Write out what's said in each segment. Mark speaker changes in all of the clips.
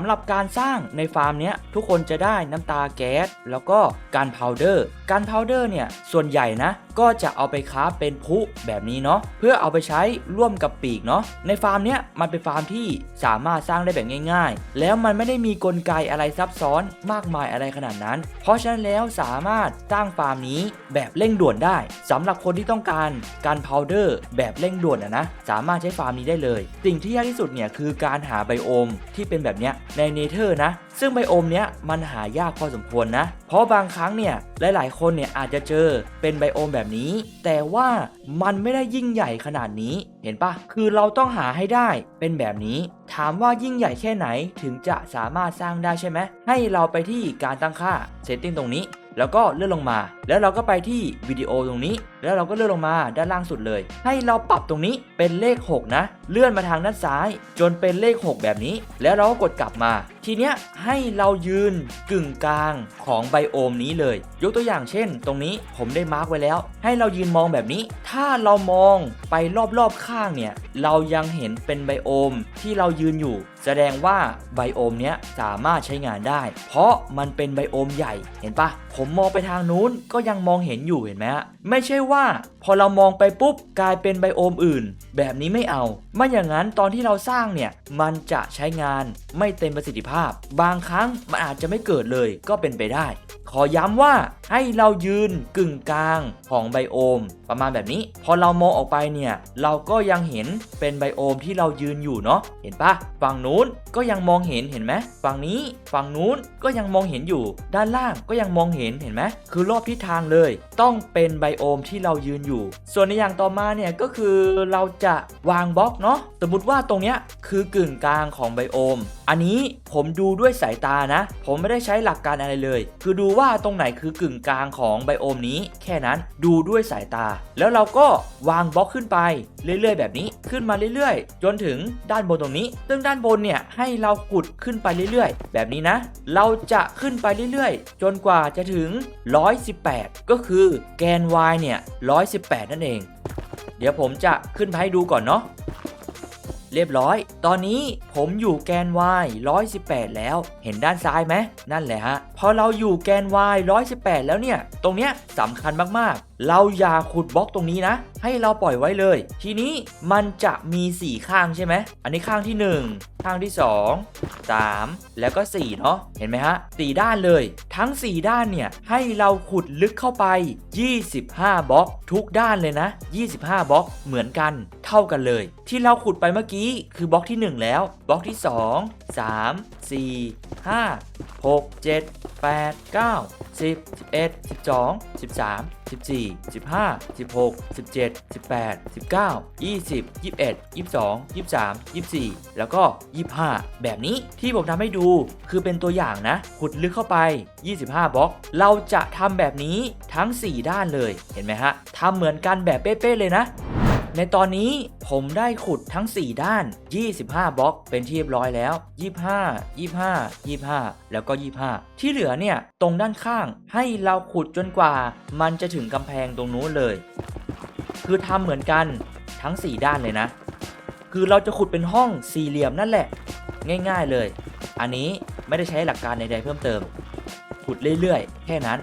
Speaker 1: ำหรับการสร้างในฟาร์มเนี้ยทุกคนจะได้น้ำตาแก๊สแล้วก็การพาวเดอร์การพาวเดอร์เนี่ยส่วนใหญ่นะก็จะเอาไปค้าเป็นพุแบบนี้เนาะเพื่อเอาไปใช้ร่วมกับปีกเนาะในฟาร์มเนี้ยมันเป็นฟาร์มที่สามารถสร้างได้แบบง่ายๆ แล้วมันไม่ได้มีกลไกอะไรซับซ้อนมากมายอะไรขนาดนั้น เพราะฉะนั้นแล้วสามารถสร้างฟาร์มนี้แบบเร่งด่วนได้ สำหรับคนที่ต้องการการพาวเดอร์ แบบเร่งด่วนอะนะสามารถใช้ฟาร์มนี้ได้เลย สิ่งที่ยากที่สุดเนี่ยคือการหาไบโอมที่เป็นแบบเนี้ยในเนเธอร์นะ ซึ่งไบโอมเนี้ยมันหายากพอสมควรนะเพราะบางครั้งเนี่ยหลายๆคนเนี่ยอาจจะเจอเป็นไบโอมแบบนี้ แต่ว่ามันไม่ได้ยิ่งใหญ่ขนาดนี้เห็นปะคือเราต้องหาให้ได้เป็นแบบนี้ถามว่ายิ่งใหญ่แค่ไหนถึงจะสามารถสร้างได้ใช่ไหมให้เราไปที่การตั้งค่าเซตติ้งตรงนี้ แล้วก็เลื่อนลงมาแล้วเราก็ไปที่วิดีโอตรงนี้ แล้วเราก็เลื่อนลงมาด้านล่างสุดเลย ให้เราปรับตรงนี้เป็นเลข 6 นะ เลื่อนมาทางด้านซ้าย จนเป็นเลข 6 แบบนี้ แล้วเราก็กดกลับมา ทีเนี้ยให้เรายืนกึ่งกลางของไบโอมนี้เลย ยกตัวอย่างเช่น ตรงนี้ผมได้มาร์กไว้แล้ว ให้เรายืนมองแบบนี้ ถ้าเรามองไปรอบๆข้างเนี่ย เรายังเห็นเป็นไบโอม ที่เรายืนอยู่ แสดงว่าไบโอมเนี้ยสามารถใช้งานได้ เพราะมันเป็นไบโอมใหญ่ เห็นปะผมมองไปทางนู้นก็ก็ยังมองเห็นอยู่เห็นไหมฮะไม่ใช่ว่าพอเรามองไปปุ๊บกลายเป็นไบโอมอื่น แบบนี้ไม่เอาไม่อย่างนั้นตอนที่เราสร้างเนี่ยมันจะใช้งานไม่เต็มประสิทธิภาพ บางครั้งมันอาจจะไม่เกิดเลยก็เป็นไปได้ ขอย้ำว่า ให้เรายืนกึ่งกลางของไบโอมประมาณแบบนี้ พอเรามองออกไปเนี่ยเราก็ยังเห็นเป็นไบโอมที่เรายืนอยู่เนาะเห็นปะฝั่งนู้นก็ยังมองเห็นเห็นไหมฝั่งนี้ฝั่งนู้นก็ยังมองเห็นอยู่ด้านล่างก็ยังมองเห็นเห็นไหมคือรอบท่ศทางเลยต้องเป็นไบโอมที่เรายืนอยู่ ส่วนในอย่างต่อมาเนี่ยก็คือเราจะวางบล็อกเนาะ สมมติว่าตรงเนี้ย คือกึ่งกลางของไบโอม อันนี้ผมดูด้วยสายตานะ ผมไม่ได้ใช้หลักการอะไรเลย คือดูว่าตรงไหนคือกึ่งกลางของไบโอมนี้ แค่นั้น ดูด้วยสายตา แล้วเราก็วางบล็อกขึ้นไปเรื่อยๆแบบนี้ ขึ้นมาเรื่อยๆ จนถึงด้านบนตรงนี้ซึ่งด้านบนเนี่ยให้เราขุดขึ้นไปเรื่อยๆ แบบนี้นะ เราจะขึ้นไปเรื่อยๆจนกว่าจะถึง 118 1 8ก็คือแกน y เนี่ย 118 นั่นเอง เดี๋ยวผมจะขึ้นไปให้ดูก่อนเนาะเรียบร้อย ตอนนี้ผมอยู่แกน y 118 แล้วเห็นด้านซ้ายไหมนั่นแหละฮะพอเราอยู่แกน y 118 แล้วเนี่ย ตรงเนี้ยสำคัญมากเราอย่าขุดบล็อกตรงนี้นะ ให้เราปล่อยไว้เลย ทีนี้มันจะมี 4 ข้างใช่ไหม อันนี้ข้างที่1ข้างที่ 2 3 แล้วก็ 4 เนาะ เห็นไหมฮะ4ด้านเลย ทั้ง 4 ด้านเนี่ย ให้เราขุดลึกเข้าไป 25บล็อกทุกด้านเลยนะ 25บล็อกเหมือนกัน เท่ากันเลย ที่เราขุดไปเมื่อกี้คือบล็อกที่ 1 แล้ว บล็อกที่2 3แล้วก็ 25 แบบนี้ที่ผมทำให้ดูคือเป็นตัวอย่างนะ ขุดลึกเข้าไป 25 บล็อก เราจะทำแบบนี้ทั้ง 4 ด้านเลย เห็นไหมฮะทำเหมือนกันแบบเป๊ะๆเลยนะในตอนนี้ผมได้ขุดทั้ง 4 ด้าน 25 บล็อกเป็นที่เรียบร้อยแล้ว 25 25 25 แล้วก็ 25 ที่เหลือเนี่ยตรงด้านข้างให้เราขุดจนกว่า มันจะถึงกำแพงตรงนู้นเลย คือทำเหมือนกันทั้ง 4 ด้านเลยนะ คือเราจะขุดเป็นห้องสี่เหลี่ยมนั่นแหละ ง่ายๆเลย อันนี้ไม่ได้ใช้หลักการใดๆเพิ่มเติม ขุดเรื่อยๆแค่นั้น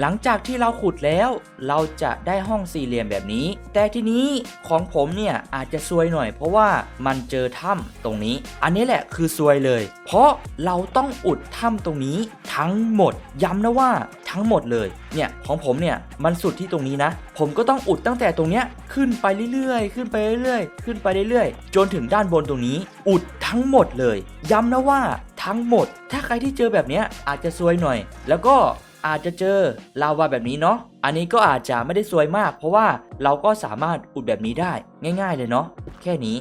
Speaker 1: หลังจากที่เราขุดแล้ว เราจะได้ห้องสี่เหลี่ยมแบบนี้ แต่ทีนี้ของผมเนี่ยอาจจะซวยหน่อย เพราะว่ามันเจอถ้ำตรงนี้ อันนี้แหละคือซวยเลย เพราะเราต้องอุดถ้ำตรงนี้ทั้งหมด ย้ำนะว่าทั้งหมดเลยเนี่ย ของผมเนี่ยมันสุดที่ตรงนี้นะ ผมก็ต้องอุดตั้งแต่ตรงเนี้ยขึ้นไปเรื่อยๆขึ้นไปเรื่อยๆขึ้นไปเรื่อยๆ จนถึงด้านบนตรงนี้ อุดทั้งหมดเลยย้ำนะว่าทั้งหมด ถ้าใครที่เจอแบบนี้อาจจะซวยหน่อย แล้วก็อาจจะเจอลาวาแบบนี้เนาะ อันนี้ก็อาจจะไม่ได้สวยมาก เพราะว่าเราก็สามารถอุดแบบนี้ได้ง่ายๆเลยเนาะแค่นี้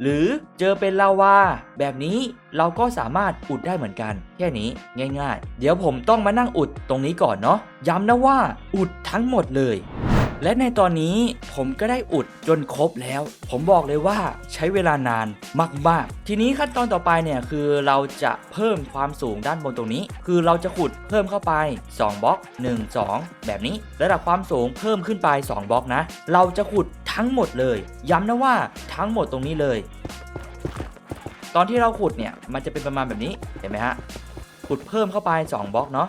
Speaker 1: หรือเจอเป็นลาวาแบบนี้เราก็สามารถอุดได้เหมือนกัน แค่นี้ ง่ายๆ เดี๋ยวผมต้องมานั่งอุดตรงนี้ก่อนเนาะย้ำนะว่า อุดทั้งหมดเลยและในตอนนี้ผมก็ได้อุดจนครบแล้ว ผมบอกเลยว่าใช้เวลานานมากๆทีนี้ขั้นตอนต่อไปเนี่ยคือเราจะเพิ่มความสูงด้านบนตรงนี้ คือเราจะขุดเพิ่มเข้าไป2บล็อก1 2 แบบนี้ ระดับความสูงเพิ่มขึ้นไป 2 บล็อกนะ เราจะขุดทั้งหมดเลย ย้ำนะว่าทั้งหมดตรงนี้เลย ตอนที่เราขุดเนี่ยมันจะเป็นประมาณแบบนี้ เห็นไหมฮะขุดเพิ่มเข้าไป2บล็อกเนาะ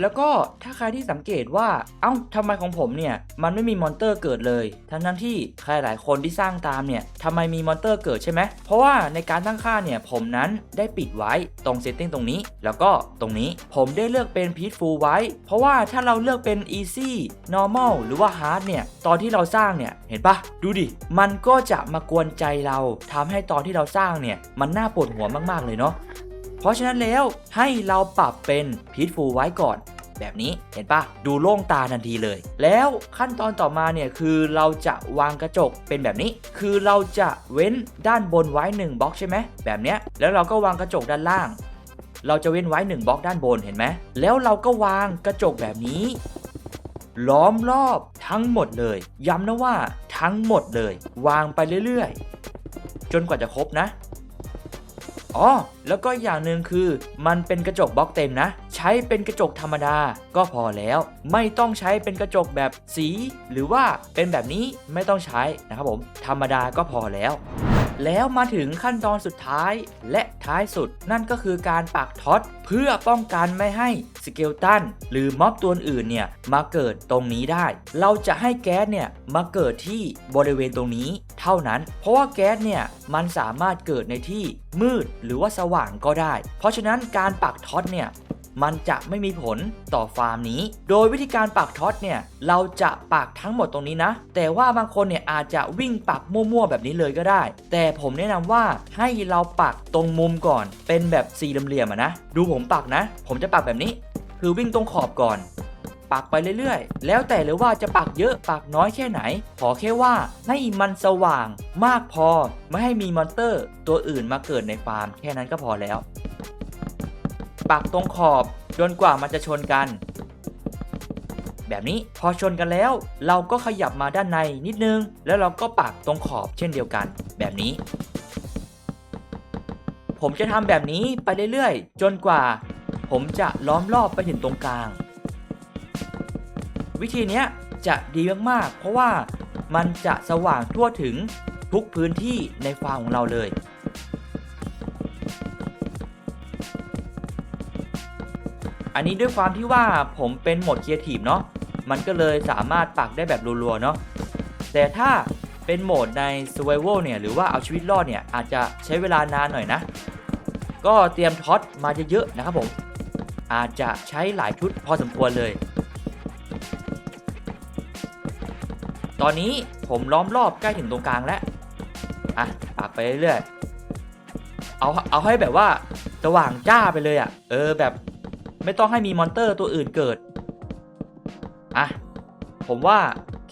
Speaker 1: แล้วก็ถ้าใครที่สังเกตว่า เอ้าทำไมของผมเนี่ย มันไม่มีมอนเตอร์เกิดเลย ทั้งนั้นที่ใครหลายคนที่สร้างตามเนี่ยทำไมมีมอนเตอร์เกิดใช่ไหม เพราะว่าในการตั้งค่าเนี่ยผมนั้นได้ปิดไว้ตรงเซตติ้งตรงนี้ แล้วก็ตรงนี้ผมได้เลือกเป็นพีทฟูลไว้ เพราะว่าถ้าเราเลือกเป็น Easy Normal หรือว่า Hard เนี่ยตอนที่เราสร้างเนี่ย เห็นปะดูดิ มันก็จะมากวนใจเราทำให้ตอนที่เราสร้างเนี่ย มันน่าปวดหัวมากๆเลยเนาะเพราะฉะนั้นแล้วให้เราปรับเป็นพีทฟูไว้ก่อน แบบนี้เห็นปะดูโล่งตาทันทีเลย แล้วขั้นตอนต่อมาเนี่ยคือเราจะวางกระจกเป็นแบบนี้ คือเราจะเว้นด้านบนไว้1บล็อกใช่ไหมแบบเนี้ยแล้วเราก็วางกระจกด้านล่าง เราจะเว้นไว้1บล็อกด้านบนเห็นไหม แล้วเราก็วางกระจกแบบนี้ ล้อมรอบทั้งหมดเลยย้ำนะว่าทั้งหมดเลย วางไปเรื่อย ๆ จนกว่าจะครบนะอ๋อแล้วก็อย่างหนึ่งคือมันเป็นกระจกบล็อกเต็มนะ ใช้เป็นกระจกธรรมดาก็พอแล้ว ไม่ต้องใช้เป็นกระจกแบบสี หรือว่าเป็นแบบนี้ไม่ต้องใช้นะครับผม ธรรมดาก็พอแล้วแล้วมาถึงขั้นตอนสุดท้ายและท้ายสุด นั่นก็คือการปักท็อตเพื่อป้องกันไม่ให้สเกลตันหรือม็อบตัวอื่นเนี่ยมาเกิดตรงนี้ได้ เราจะให้แก๊สเนี่ยมาเกิดที่บริเวณตรงนี้เท่านั้น เพราะว่าแก๊สเนี่ยมันสามารถเกิดในที่มืดหรือว่าสว่างก็ได้ เพราะฉะนั้นการปักท็อตเนี่ยมันจะไม่มีผลต่อฟาร์มนี้ โดยวิธีการปักท็อตเนี่ยเราจะปักทั้งหมดตรงนี้นะ แต่ว่าบางคนเนี่ยอาจจะวิ่งปักมั่วๆแบบนี้เลยก็ได้ แต่ผมแนะนำว่าให้เราปักตรงมุมก่อน เป็นแบบสี่เหลี่ยมนะดูผมปักนะ ผมจะปักแบบนี้ คือวิ่งตรงขอบก่อน ปักไปเรื่อย ๆ แล้วแต่เลยว่าจะปักเยอะปักน้อยแค่ไหนขอแค่ว่าให้มันสว่าง มากพอไม่ให้มีมอนเตอร์ ตัวอื่นมาเกิดในฟาร์มแค่นั้นก็พอแล้วปักตรงขอบจนกว่ามันจะชนกัน แบบนี้พอชนกันแล้วเราก็ขยับมาด้านในนิดนึง แล้วเราก็ปักตรงขอบเช่นเดียวกันแบบนี้ ผมจะทำแบบนี้ไปเรื่อยๆ จนกว่า ผมจะล้อมรอบไปถึงตรงกลาง วิธีนี้จะดีมาก ๆ เพราะว่ามันจะสว่างทั่วถึงทุกพื้นที่ในฟาร์มของเราเลยอันนี้ด้วยความที่ว่าผมเป็นโหมดเคีีร์ทีฟเนาะมันก็เลยสามารถปักได้แบบรัวๆเนาะแต่ถ้าเป็นโหมดใน Survival เนี่ย หรือว่าเอาชีวิตรอดเนี่ย อาจจะใช้เวลานานหน่อยนะ ก็เตรียมท็อตมาเยอะๆนะครับผมอาจจะใช้หลายชุดพอสมควรเลย ตอนนี้ผมล้อมรอบใกล้ถึงตรงกลางแล้วอ่ะปักไปเรื่อยๆเอาเอาให้แบบว่าสว่างจ้าไปเลยอะ่ะเออแบบไม่ต้องให้มีมอนเตอร์ตัวอื่นเกิด อ่ะ ผมว่า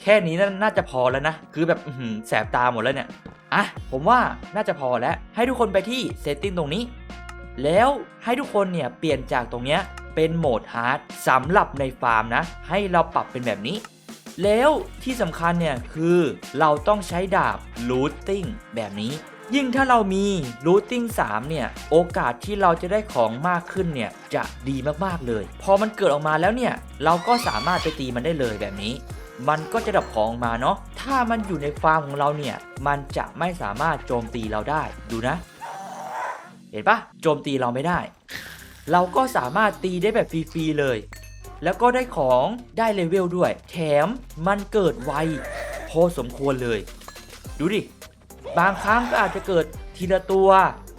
Speaker 1: แค่นี้น่าจะพอแล้วนะ คือแบบแสบตาหมดแล้วเนี่ย อ่ะ ผมว่าน่าจะพอแล้ว ให้ทุกคนไปที่เซตติ้งตรงนี้ แล้วให้ทุกคนเนี่ยเปลี่ยนจากตรงเนี้ยเป็นโหมดฮาร์ดสำหรับในฟาร์มนะ ให้เราปรับเป็นแบบนี้ แล้วที่สำคัญเนี่ยคือเราต้องใช้ดาบลูตติ้งแบบนี้ยิ่งถ้าเรามี routing 3เนี่ยโอกาสที่เราจะได้ของมากขึ้นเนี่ยจะดีมากๆ เลย พอมันเกิดออกมาแล้วเนี่ยเราก็สามารถไปตีมันได้เลยแบบนี้ มันก็จะดับของออกมาเนาะถ้ามันอยู่ในฟาร์มของเราเนี่ยมันจะไม่สามารถโจมตีเราได้ ดูนะ เห็นปะโจมตีเราไม่ได้ เราก็สามารถตีได้แบบฟรีๆเลย แล้วก็ได้ของได้เลเวลด้วยแถมมันเกิดไวพอสมควรเลยดูดิบางครั้งก็อาจจะเกิดทีละตัว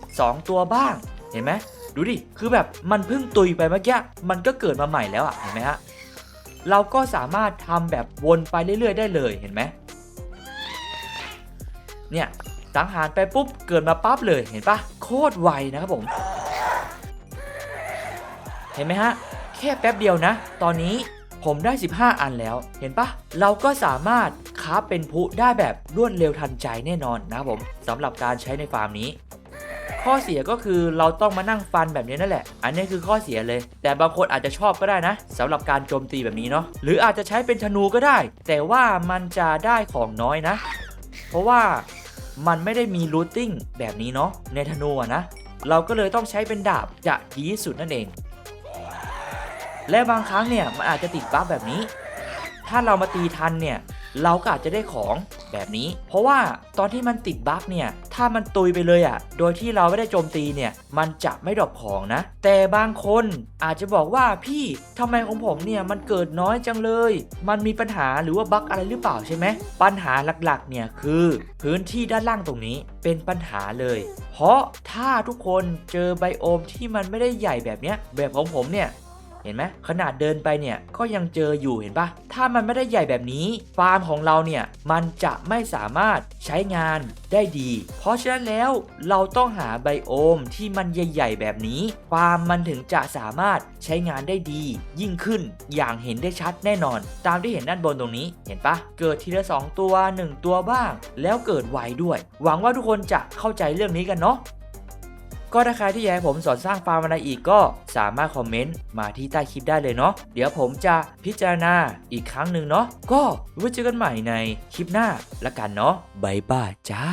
Speaker 1: 2 ตัวบ้างเห็นไหมดูดิคือแบบมันเพิ่งตุยไปเมื่อกี้มันก็เกิดมาใหม่แล้วอ่ะเห็นไหมฮะเราก็สามารถทำแบบวนไปเรื่อยๆ ได้เลยเห็นไหมเนี่ยสังหารไปปุ๊บเกิดมาปั๊บเลยเห็นปะโคตรไวนะครับผม เห็นไหมฮะแค่แป๊บเดียวนะ ตอนนี้ผมได้ 15 อันแล้วเห็นปะเราก็สามารถค้าเป็นพุได้แบบรวดเร็วทันใจแน่นอนนะผมสำหรับการใช้ในฟาร์มนี้ ข้อเสียก็คือเราต้องมานั่งฟันแบบนี้นั่นแหละ อันนี้คือข้อเสียเลย แต่บางคนอาจจะชอบก็ได้นะ สำหรับการโจมตีแบบนี้เนาะหรืออาจจะใช้เป็นธนูก็ได้ แต่ว่ามันจะได้ของน้อยนะ เพราะว่ามันไม่ได้มีรูทติ้งแบบนี้เนาะในธนูนะ เราก็เลยต้องใช้เป็นดาบจะดีที่สุดนั่นเอง และบางครั้งเนี่ยมันอาจจะติดบัฟแบบนี้ ถ้าเรามาตีทันเนี่ยเราก็อาจจะได้ของแบบนี้ เพราะว่าตอนที่มันติดบั๊กเนี่ย ถ้ามันตุยไปเลยอะ่ะ โดยที่เราไม่ได้โจมตีเนี่ย มันจะไม่ดรอปของนะ แต่บางคนอาจจะบอกว่าพี่ทำไมของผมเนี่ย มันเกิดน้อยจังเลย มันมีปัญหาหรือว่าบั๊กอะไรหรือเปล่าใช่ไหม ปัญหาหลักๆ เนี่ยคือพื้นที่ด้านล่างตรงนี้เป็นปัญหาเลย เพราะถ้าทุกคนเจอไบโอมที่มันไม่ได้ใหญ่แบบเนี้ยแบบของผมเนี่ยเห็นไหมขนาดเดินไปเนี่ยก็ยังเจออยู่เห็นปะถ้ามันไม่ได้ใหญ่แบบนี้ฟาร์มของเราเนี่ยมันจะไม่สามารถใช้งานได้ดี เพราะฉะนั้นแล้วเราต้องหาไบโอมที่มันใหญ่ ๆ แบบนี้ฟาร์มมันถึงจะสามารถใช้งานได้ดียิ่งขึ้นอย่างเห็นได้ชัดแน่นอน ตามที่เห็นด้านบนตรงนี้ เห็นปะเกิดทีละ2ตัว 1 ตัวบ้าง แล้วเกิดไวด้วย หวังว่าทุกคนจะเข้าใจเรื่องนี้กันเนาะก็ถ้าใครที่อยากให้ผมสอนสร้างฟาร์มอะไรอีกก็สามารถคอมเมนต์มาที่ใต้คลิปได้เลยเนาะเดี๋ยวผมจะพิจารณาอีกครั้งหนึ่งเนาะก็ไว้เจอกันใหม่ในคลิปหน้าละกันเนาะบายบายจ้า